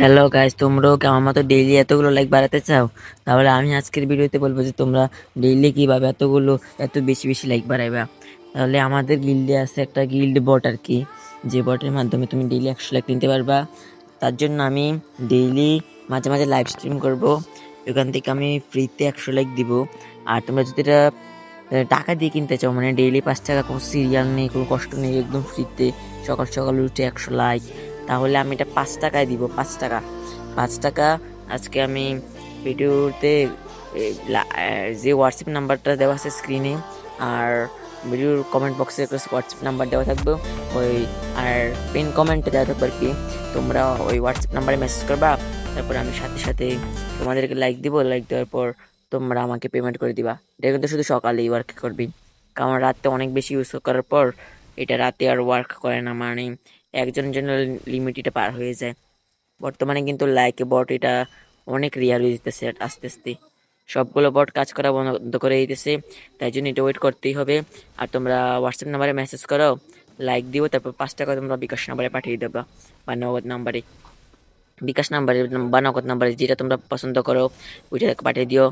Hello guys তোমরাও আমার মতো ডেইলি এতগুলো লাইক বাড়াতে চাও? তাহলে আমি আজকের ভিডিওতে বলব যে তোমরা ডেইলি কীভাবে এতগুলো, এত বেশি বেশি লাইক বাড়াইবা? তাহলে আমাদের গিল্ডে আছে একটা গিল্ড বট আর কি, যে বটের মাধ্যমে তুমি ডেইলি একশো লাইক নিতে পারবা। তার জন্য আমি ডেইলি মাঝে মাঝে লাইভ স্ট্রিম করব, ওখান থেকে আমি ফ্রিতে একশো লাইক দিব। আর তোমরা যদি এটা টাকা দিয়ে কিনতে চাও মানে ডেইলি পাঁচ টাকা কোনো সিরিয়াল নেই, কোনো কষ্ট নেই, একদম ফ্রিতে সকাল সকাল উঠে একশো লাইক তাহলে আমি এটা পাঁচ টাকায় দিব, পাঁচ টাকা। পাঁচ টাকা আজকে আমি ভিডিওতে যে হোয়াটসঅ্যাপ নাম্বারটা দেওয়া আছে স্ক্রিনে আর ভিডিওর কমেন্ট বক্সে হোয়াটসঅ্যাপ নাম্বার দেওয়া থাকবে। ওই, আর পিন কমেন্টে দেওয়া থাকবে আর কি। তোমরা ওই হোয়াটসঅ্যাপ নাম্বারে মেসেজ করবা, তারপর আমি সাথে সাথে তোমাদেরকে লাইক দিব। লাইক দেওয়ার পর তোমরা আমাকে পেমেন্ট করে দিবা। এটা কিন্তু শুধু সকালেই ওয়ার্ক করবি। কারণ রাতে অনেক বেশি ইউজ করার পর এটা রাতে আর ওয়ার্ক করে না মানে একজনের জন্য লিমিট এটা পার হয়ে যায়। বর্তমানে কিন্তু লাইকে বট এটা অনেক রিয়াল হয়ে যেতেছে আস্তে আস্তে। সবগুলো বট কাজ করা বন্ধ করে দিতেছে, তাই জন্য এটা ওয়েট করতেই হবে। আর তোমরা হোয়াটসঅ্যাপ নাম্বারে মেসেজ করো লাইক দিও, তারপর পাঁচ টাকা তোমরা বিকাশ নাম্বারে পাঠিয়ে দেবা বা নগদ নাম্বারে বিকাশ নাম্বারে বা নগদ নাম্বারে যেটা তোমরা পছন্দ করো, ওইটা পাঠিয়ে দিও।